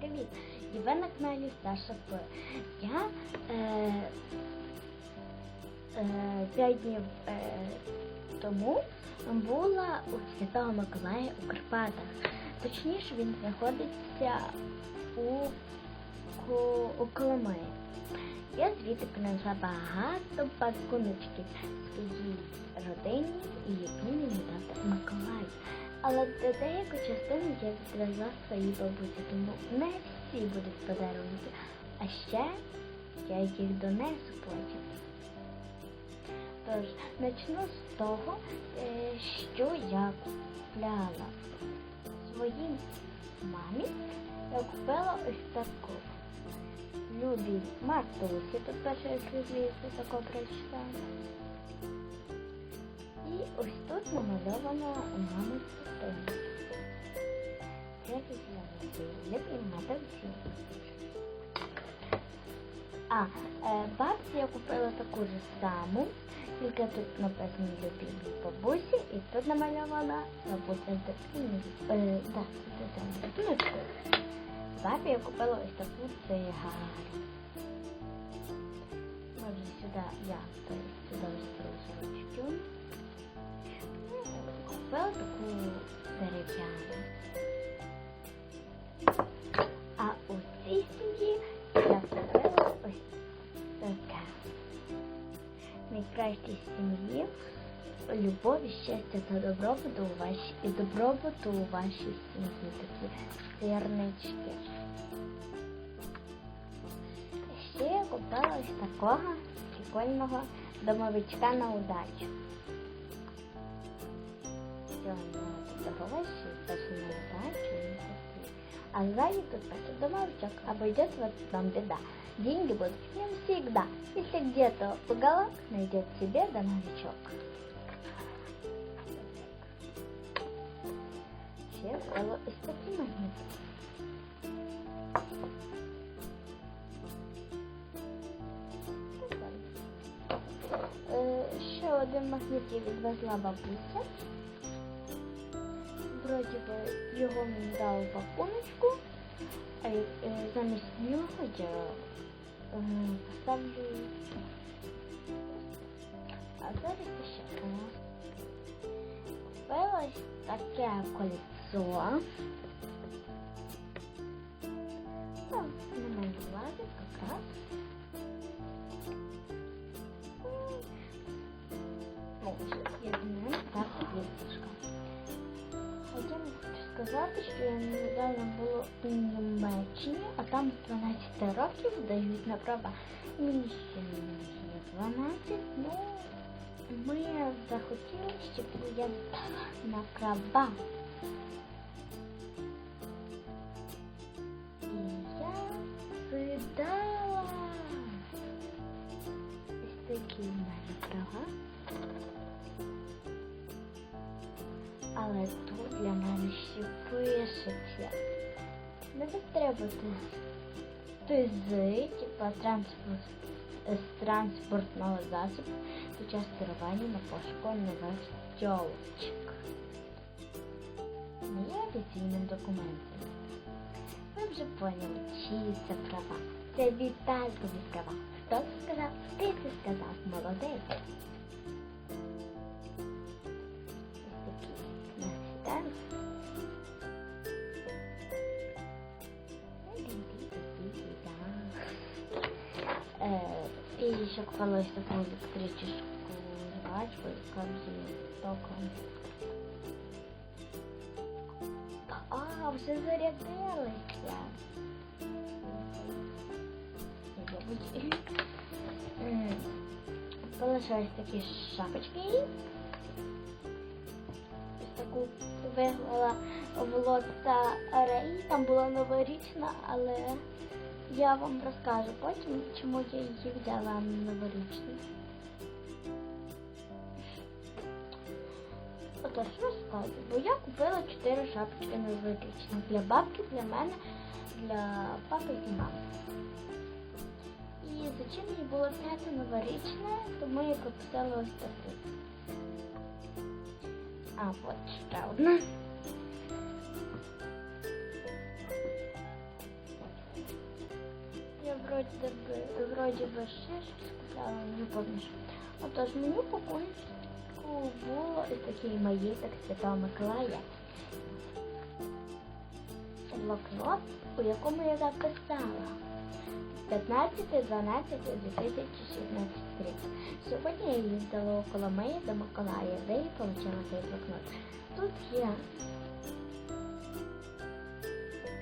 привіт! І ви на каналі Саша П. Я е, е, 5 днів е, тому була у Святого Миколая у Карпатах. Точніше, він знаходиться у, Ко- у Коломиї. Я звідти принесла багато пакуночків своїй родині і які мені дав Миколай. Але деяку частину я відвезла своїй бабусі, тому не всі будуть подарунки. А ще я їх донесу потім. Тож, почну з того, е, що я купляла своїй мамі. Я купила ось таку. Любі матусі, тут перше я тако прочитала. І ось тут Василів і матусі. А, е, бабці я купила таку ж саму, тільки тут написано любі бабусі, і тут намальована бабуся. Е, так, з дитиною. Бабі я купила ось таку цигару. Може сюди я сюди. Купила таку дерев'яну. А у сім'ї я купила ось таке. Найкращій сім'ї любові, щастя та добробуту у вашій і добробуту у вашій сім'ї. Такі сирнички. Ще я купила ось такого прикольного домовичка на удачу. Все, ну, тут гроші, теж на удачу. і такі. А сзади тут пишет домовичок, обойдет вас там беда. Деньги будут с ним всегда. Если где-то уголок найдет себе домовичок. Ще купила ось такі магніти. Е, Ще один магніт я відвезла бабуся. Вроді би його мені дали пакуночку, а е, замість нього я е, поставлю. А зараз ще нас купила таке кольцо. Ну, не малювати якраз. Сказати, що недавно була у Німеччині, а там з 12 років дають на права. Мені ще є 12, ну ми захотіли, щоб я здала на права. І я здала. Ось такі в мене права. Але тут для мене ще пишеться. Не треба ти з, типа транспорт, з транспортного засобу під час керування на пошуку нових тілочок. Не є офіційним документом. Ви вже поняли, чиї це права. Це Віталькові права. Хто це сказав? Ти це сказав, молодець. Купила ось таку електричну жвачку, б'є током. А, вже зарядилися. Купила такі шапочки. Ось таку вигнала в лота Рей. Там була новорічна, але я вам розкажу потім, чому я її взяла на новорічну. Отож, розкажу, бо я купила 4 шапочки новорічних. Для бабки, для мене, для папи і мами. І зачем їй було п'ята новорічна, тому я пропустила ось таку. А, от ще одна. Би, вроді би ще щось купляла, не пам'ятаю. Отож, мені покончику було і такий маєток Святого Миколая. Блокнот, у якому я записала 15.12.2016 рік. Сьогодні я їздила около Меї до Миколая, де і отримала цей блокнот. Тут є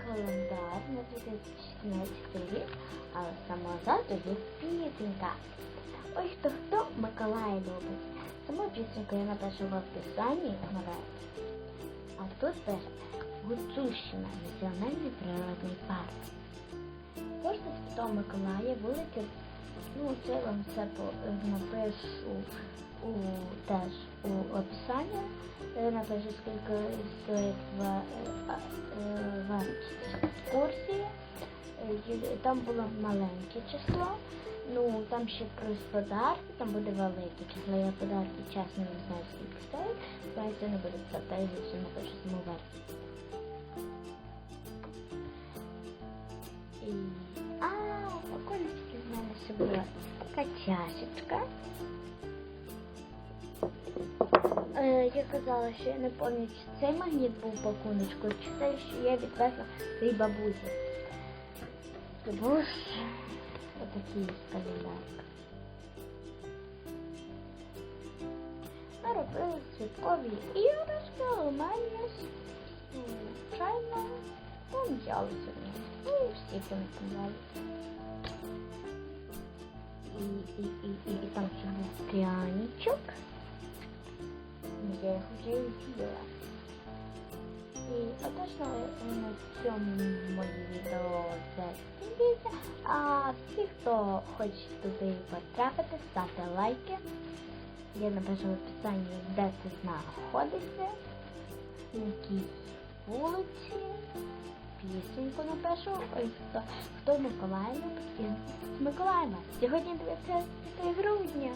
календар на 2016 рік, сама ззаду є пісенька. Ой, хто хто Миколая любить. Саму пісеньку я напишу в описанні граю. А тут пише Гуцульщина, національний природний парк. Кожна Святого Миколая вулиця, ну це вам все напишу у, теж у описанні. Е, Напишу скільки стоїть в, е, е, в екскурсії. Там було маленьке число. Ну, там ще плюс подарки, там буде велике число. Я подарки чесно не знаю, скільки стоїть. Знаєте, не буде це, та я ще напишу саму версію. І... А, околички в мене ще була така чашечка. Е, я казала, що я не пам'ятаю, чи цей магніт був пакуночку, чи те, що я відвезла своїй бабусі. Боже, отакий календарик. Ми робили святкові іграшки, у мене звичайно пом'ялися. Ну і всі пом'ялися. І, і, і, і, і там ще був пряничок. Я їх вже їла. І отож на, цьому моє відео закінчується. А всі, хто хоче туди потрапити, ставте лайки. Я напишу в описанні, де це знаходиться, на вулиці, пісеньку напишу. Ой, хто, хто з Миколаєва. Сьогодні 20 грудня.